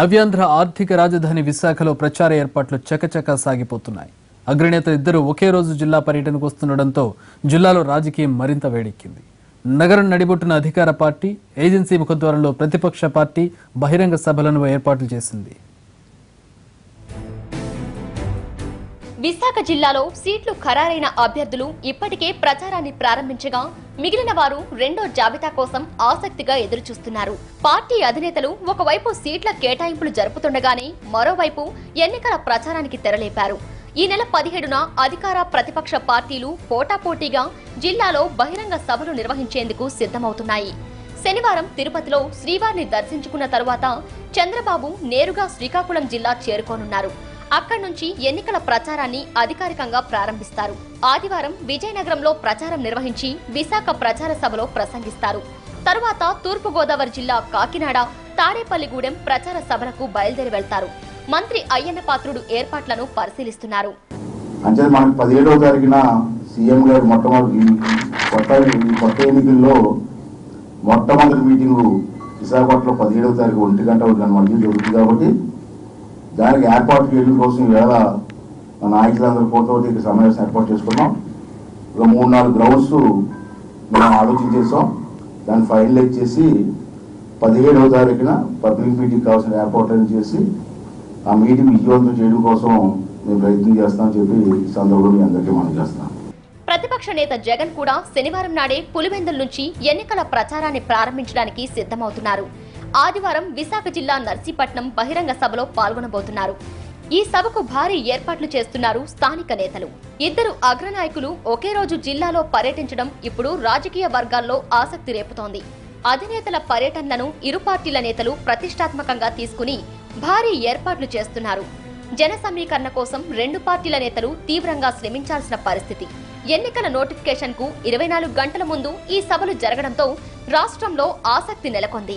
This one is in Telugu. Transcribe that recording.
నవ్యాంధ్ర ఆర్థిక రాజధాని విశాఖలో ప్రచార ఏర్పాట్లు చకచకా సాగిపోతున్నాయి. అగ్రనేత ఇద్దరు ఒకే రోజు జిల్లా పర్యటనకు వస్తుండటంతో జిల్లాలో రాజకీయం మరింత వేడెక్కింది. నగరం నడిబొట్టిన అధికార పార్టీ ఏజెన్సీ ముఖద్వారంలో ప్రతిపక్ష పార్టీ బహిరంగ సభలను ఏర్పాట్లు చేసింది. విశాఖ జిల్లాలో సీట్లు ఖరారైన అభ్యర్థులు ఇప్పటికే ప్రచారాన్ని ప్రారంభించగా మిగిలిన వారు రెండో జాబితా కోసం ఆసక్తిగా ఎదురుచూస్తున్నారు. పార్టీ అధినేతలు ఒకవైపు సీట్ల కేటాయింపులు జరుపుతుండగానే మరోవైపు ఎన్నికల ప్రచారానికి తెరలేపారు. ఈ నెల పదిహేడున అధికార ప్రతిపక్ష పార్టీలు పోటాపోటీగా జిల్లాలో బహిరంగ సభలు నిర్వహించేందుకు సిద్ధమవుతున్నాయి. శనివారం తిరుపతిలో శ్రీవారిని దర్శించుకున్న తరువాత చంద్రబాబు నేరుగా శ్రీకాకుళం జిల్లా చేరుకోనున్నారు. అక్కడి నుంచి ఎన్నికల ప్రచారాన్ని అధికారికంగా ప్రారంభిస్తారు. ఆదివారం విజయనగరంలో ప్రచారం నిర్వహించి విశాఖ ప్రచార సభలో ప్రసంగిస్తారు. తరువాత తూర్పుగోదావరి జిల్లా కాకినాడ తాడేపల్లిగూడెం ప్రచార సభలకు బయలుదేరి వెళ్తారు. మంత్రి అయ్యన్న పాత్రుడు ఏర్పాట్లను పరిశీలిస్తున్నారు. అంటే పదిహేడవ తారీఖున సీఎం గారు మొట్టమొదటి కొత్త కొత్త ఎన్నికల్లో మొట్టమొదటి మీటింగు విశాఖపట్నంలో పదిహేడవ తారీఖు ఒంటి గంట ఒక గంట మధ్య జరుగుతుంది కాబట్టి దానికి ఏర్పాటు చేయడం కోసం ఈవేళ మా నాయకులందరూ కోటోటి ఇక్కడ సమావేశం ఏర్పాటు చేసుకున్నాం. ఒక మూడు నాలుగు గ్రౌండ్స్ మనం ఆలోచించేసాం దాన్ని ఫైనలైజ్ చేసి పదిహేడవ తారీఖున పబ్లిక్ మీటింగ్ కావాల్సిన ఏర్పాట్లను చేసి ఆ మీటింగ్ విజయవంతం చేయడం కోసం మేము ప్రయత్నం చేస్తామని చెప్పి ఈ సందర్భంలో అందరికీ మనం చేస్తాం ప్రతిపక్ష నేత జగన్ కూడా శనివారం నాడే పులివెందుల నుంచి ఎన్నికల ప్రచారాన్ని ప్రారంభించడానికి సిద్ధమవుతున్నారు. ఆదివారం విశాఖ జిల్లా నర్సీపట్నం బహిరంగ సభలో పాల్గొనబోతున్నారు. ఈ సభకు భారీ ఏర్పాట్లు చేస్తున్నారు స్థానిక నేతలు. ఇద్దరు అగ్రనాయకులు ఒకే రోజు జిల్లాలో పర్యటించడం ఇప్పుడు రాజకీయ వర్గాల్లో ఆసక్తి రేపుతోంది. అధినేతల పర్యటనలను ఇరు పార్టీల నేతలు ప్రతిష్టాత్మకంగా తీసుకుని భారీ ఏర్పాట్లు చేస్తున్నారు. జన సమీకరణ కోసం రెండు పార్టీల నేతలు తీవ్రంగా శ్రమించాల్సిన పరిస్థితి. ఎన్నికల నోటిఫికేషన్కు ఇరవై నాలుగు గంటల ముందు ఈ సభలు జరగడంతో రాష్ట్రంలో ఆసక్తి నెలకొంది.